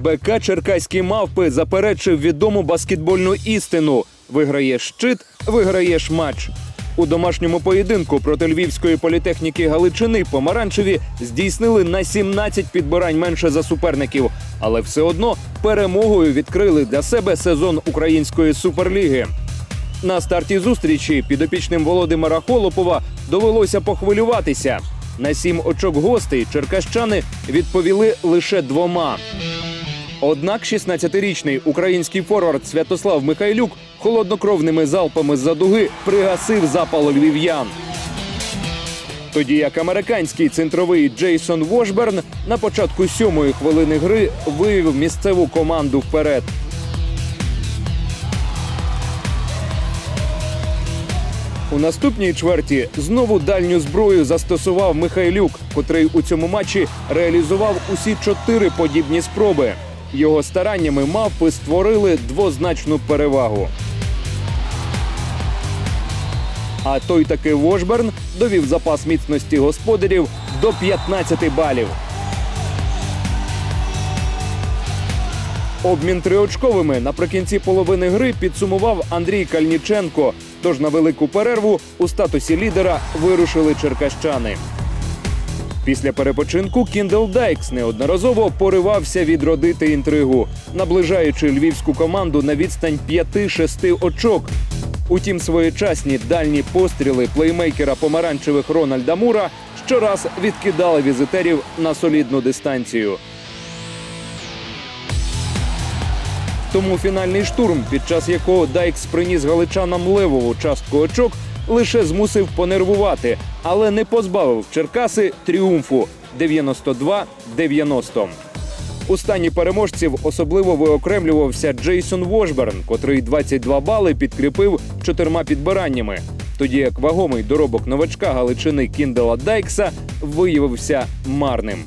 БК Черкаські мавпи заперечив відому баскетбольну істину: виграєш щит, виграєш матч. У домашньому поєдинку проти львівської політехніки Галичини помаранчеві здійснили на 17 підбирань менше за суперників, але все одно перемогою відкрили для себе сезон української суперліги. На старті зустрічі підопічним Володимира Холопова довелося похвилюватися. На сім очок гостей черкащани відповіли лише двома. Однак 16-річний український форвард Святослав Михайлюк холоднокровними залпами з-за дуги пригасив запал львів'ян. Тоді як американський центровий Джейсон Вошберн на початку сьомої хвилини гри вивів місцеву команду вперед. У наступній чверті знову дальню зброю застосував Михайлюк, котрий у цьому матчі реалізував усі чотири подібні спроби. Його стараннями мавпи створили двозначну перевагу. А той таки Вошберн довів запас міцності господарів до 15 балів. Обмін триочковими наприкінці половини гри підсумував Андрій Кальніченко. Тож на велику перерву у статусі лідера вирушили черкащани. Після перепочинку Кіндел Дайкс неодноразово поривався відродити інтригу, наближаючи львівську команду на відстань 5-6 очок. Утім, своєчасні дальні постріли плеймейкера помаранчевих Рональда Мура щораз відкидали візитерів на солідну дистанцію. Тому фінальний штурм, під час якого Дайкс приніс галичанам левову частку очок, лише змусив понервувати, але не позбавив Черкаси тріумфу 92-90. У стані переможців особливо виокремлювався Джейсон Вошберн, котрий 22 бали підкріпив чотирма підбираннями. Тоді як вагомий доробок новачка Галичини Кіндела Дайкса виявився марним.